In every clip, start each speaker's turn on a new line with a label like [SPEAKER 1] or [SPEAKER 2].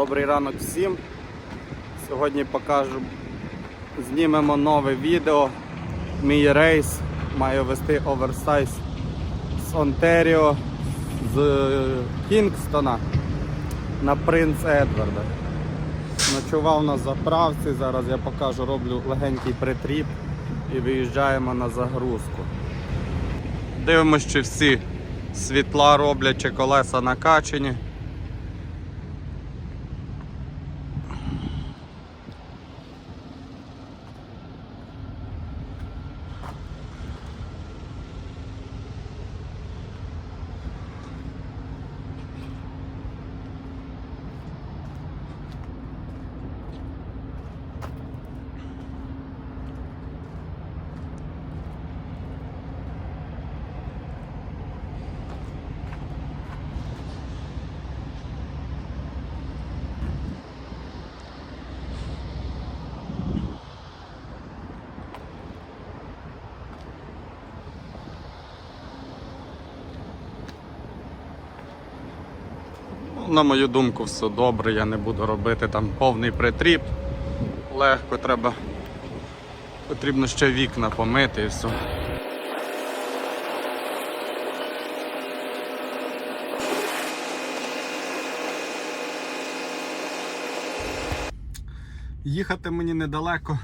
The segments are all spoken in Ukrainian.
[SPEAKER 1] Добрий ранок всім. Сьогодні покажу, знімемо нове відео. Мій рейс маю вести оверсайз з Онтеріо з Кінгстона на Принц Едварда. Ночував на заправці, зараз я покажу, роблю легенький притріп і виїжджаємо на загрузку. Дивимось, чи всі світла роблять, чи колеса накачені. На мою думку, все добре, я не буду робити там повний притріп. Легко треба. Потрібно ще вікна помити і все. Їхати мені недалеко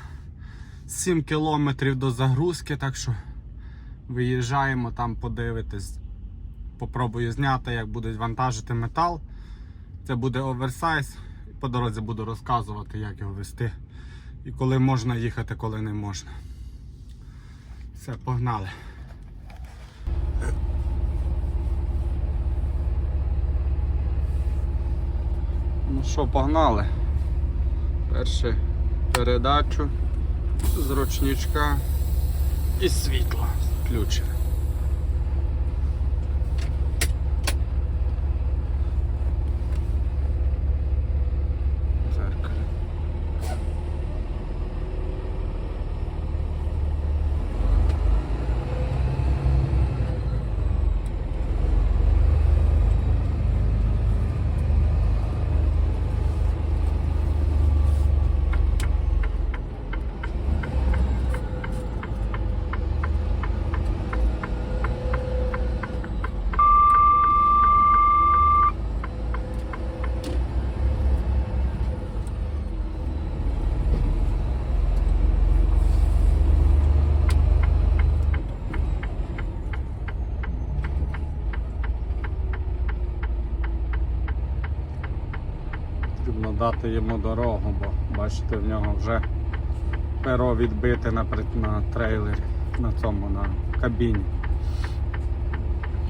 [SPEAKER 1] 7 кілометрів до загрузки, так що виїжджаємо там подивитись. Попробую зняти, як будуть вантажити метал. Це буде оверсайз. По дорозі буду розказувати, як його вести. І коли можна їхати, коли не можна. Все, погнали. Ну що, погнали. Перше передачу з ручничка і світло включене. Зеркало. Потрібно дати йому дорогу, бо бачите, в нього вже перо відбите на, на трейлері, на цьому, на кабіні.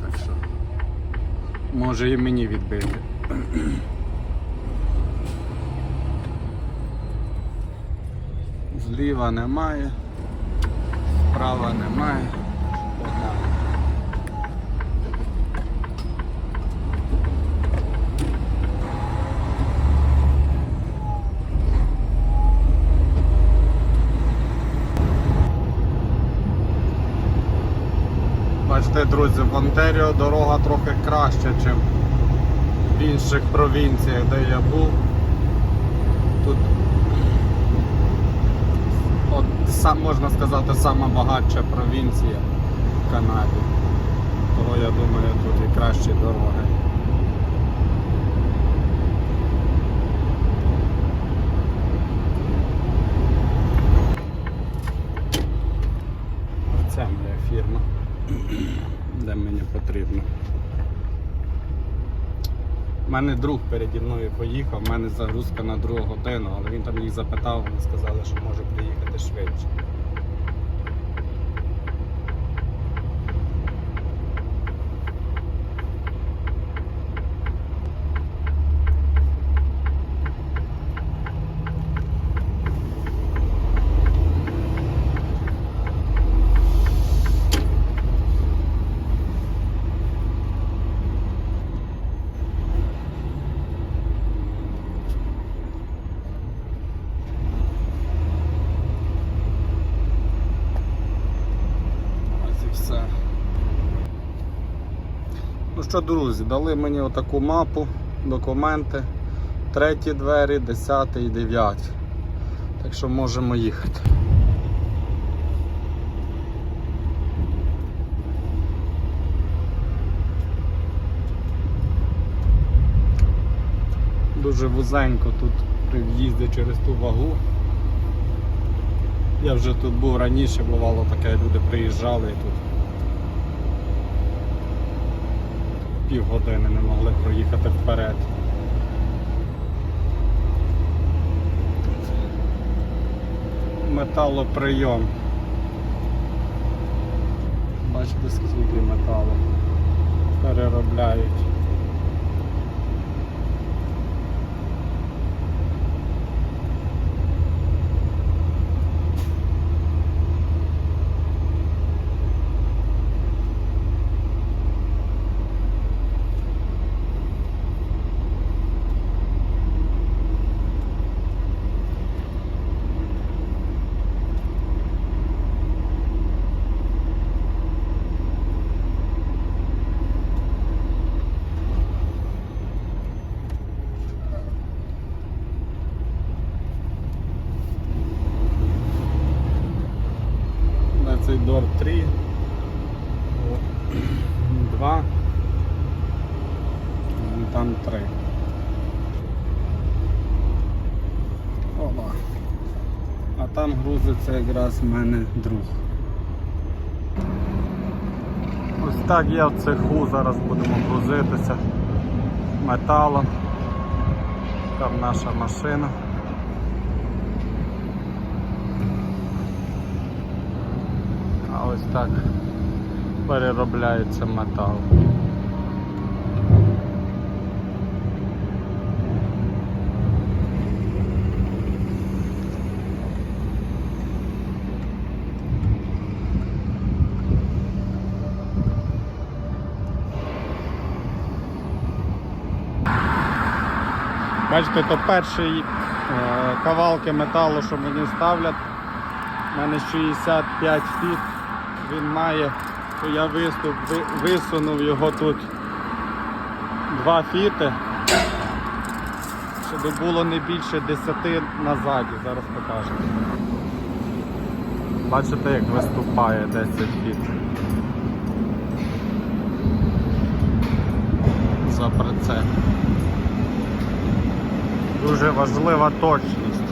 [SPEAKER 1] Так що може і мені відбити. Зліва немає, справа немає. Погнали. Бачите, друзі, в Онтеріо дорога трохи краща, ніж в інших провінціях, де я був. Тут от, можна сказати, сама багатша провінція в Канаді. Тому я думаю, тут і кращі дороги. Це моя фірма де мені потрібно. У мене друг переді мною поїхав, у мене загрузка на другу годину, але він там їх запитав, вони сказали, що може приїхати швидше. Ну що, друзі, дали мені отаку мапу, документи. треті двері, десятий і дев'яті. Так що можемо їхати. Дуже вузенько тут при в'їзді через ту вагу. Я вже тут був раніше, бувало таке, люди приїжджали і тут півгодини не могли проїхати вперед. Металоприйом. Бачите, скільки металу переробляють. на цей дор 3, 2, там 3. Опа. А там грузиться якраз в мене друг. Ось так я в цеху, зараз будемо грузитися металом. Там наша машина. А ось так переробляється метал. Бачите, то перші е, кавалки металу, що мені ставлять. У мене 65 фіт він має, то я виступ, ви- висунув його тут 2 фіти, щоб було не більше 10 назаді, зараз покажу. Бачите, як виступає 10 фіт. За прицеп. Дуже важлива точність.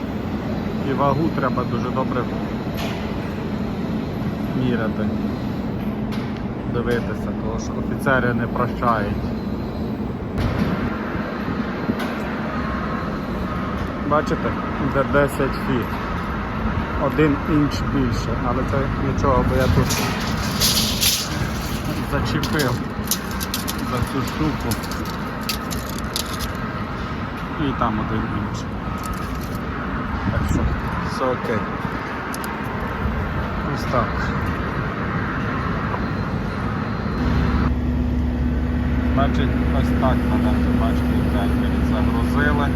[SPEAKER 1] І вагу треба дуже добре міряти. Дивитися, тому що офіцери не прощають. Бачите, де 10 фіт. Один інч більше, але це нічого, бо я тут зачепив за цю штуку. І там один інч. Так що все окей. Ось так. Значить, ось так мене, бачите, танкері загрузили.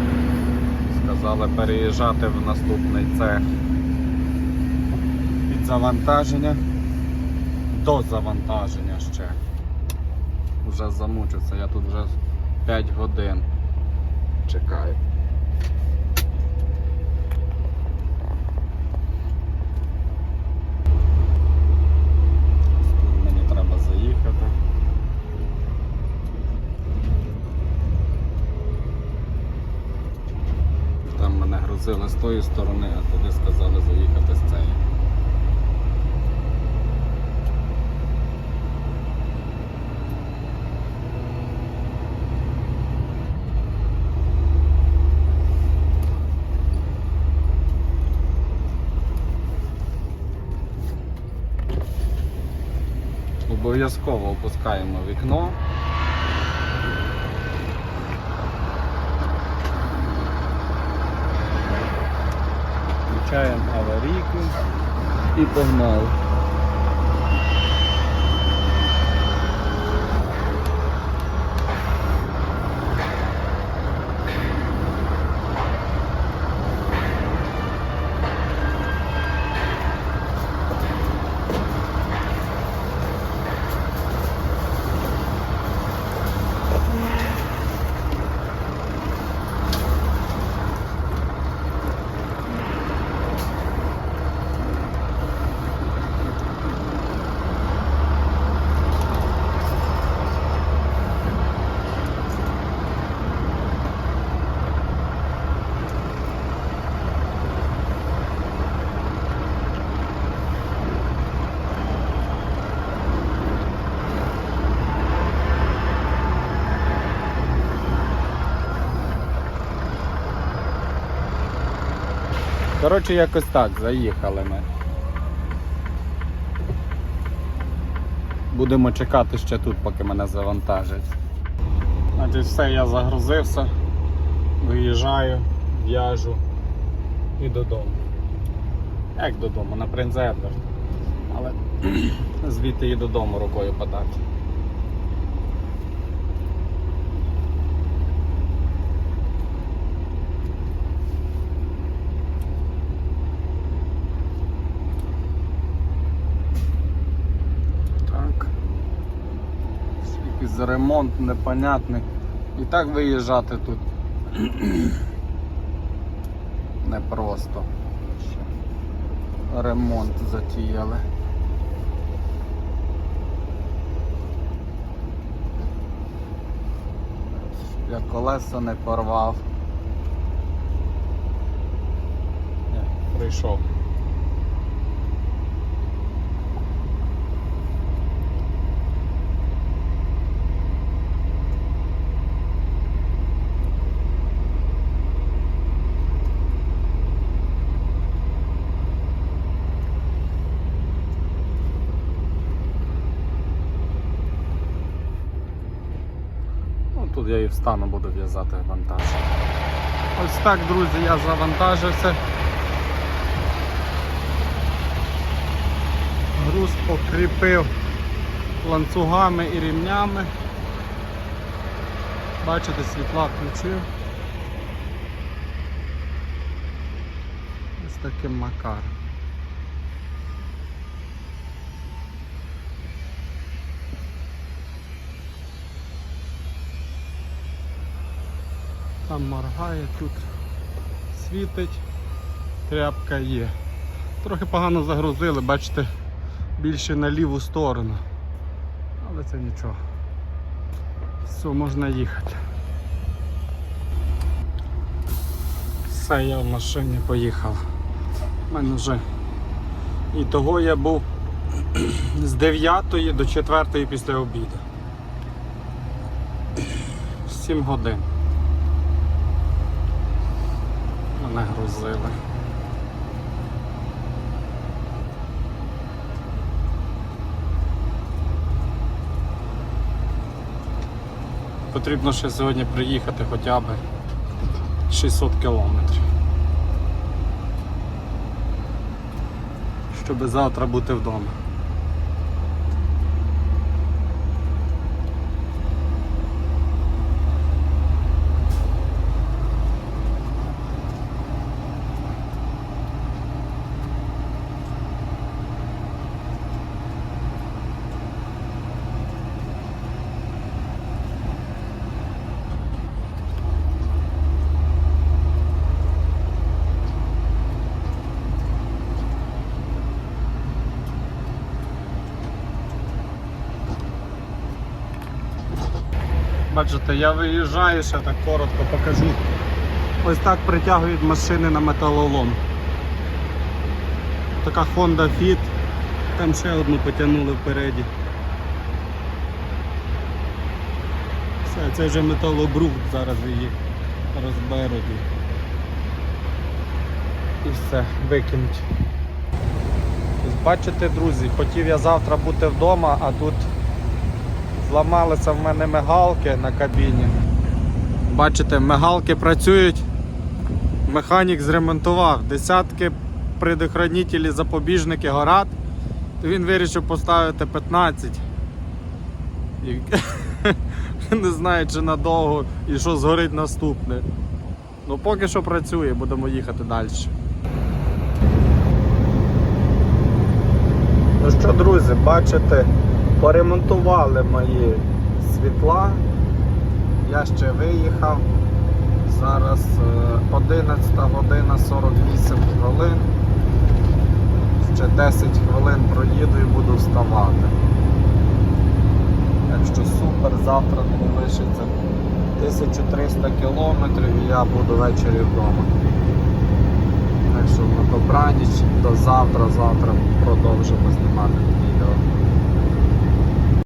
[SPEAKER 1] Сказали переїжджати в наступний цех від завантаження до завантаження ще. Вже замучився, я тут вже 5 годин чекаю. Мені треба заїхати. Там мене грузили з тої сторони, а туди сказали заїхати з цієї. Обов'язково опускаємо вікно. Включаємо аварійку і погнали. Коротше, якось так, заїхали ми. Будемо чекати ще тут, поки мене завантажать. Значить, все, я загрузився, виїжджаю, в'яжу і додому. Як додому? На Принц Едвард. Але звідти і додому рукою подати. Так. Якийсь ремонт непонятний. І так виїжджати тут непросто. Ремонт затіяли. Я колеса не порвав. Прийшов. Я і встану, буду в'язати вантаж. Ось так, друзі, я завантажився. Груз покріпив ланцюгами і рівнями. Бачите, світла включив. Ось таким макаром. Там моргає, тут світить, тряпка є. Трохи погано загрузили, бачите, більше на ліву сторону. Але це нічого. Все, можна їхати. Все, я в машині поїхав. У мене вже і того я був з 9 до 4 після обіду. 7 годин. Мене. Потрібно ще сьогодні приїхати хоча б 600 кілометрів. Щоб завтра бути вдома. Бачите, я виїжджаю, ще так коротко покажу. Ось так притягують машини на металолом. Така Honda Fit. Там ще одну потягнули впереді. Все, це вже металобрух, зараз її розберуть. І все, викинуть. Бачите, друзі, хотів я завтра бути вдома, а тут зламалися в мене мигалки на кабіні. Бачите, мигалки працюють. Механік зремонтував. Десятки предохранителі, запобіжники. То він вирішив поставити 15. І... Не знаю, чи надовго і що згорить наступне. Ну поки що працює, будемо їхати далі. Ну що, друзі, бачите, поремонтували мої світла. Я ще виїхав. Зараз е, 11 година 48 хвилин. Ще 10 хвилин проїду і буду вставати. Так що супер, завтра не лишиться 1300 кілометрів і я буду ввечері вдома. Так що на добраніч, до завтра, завтра продовжимо знімати відео.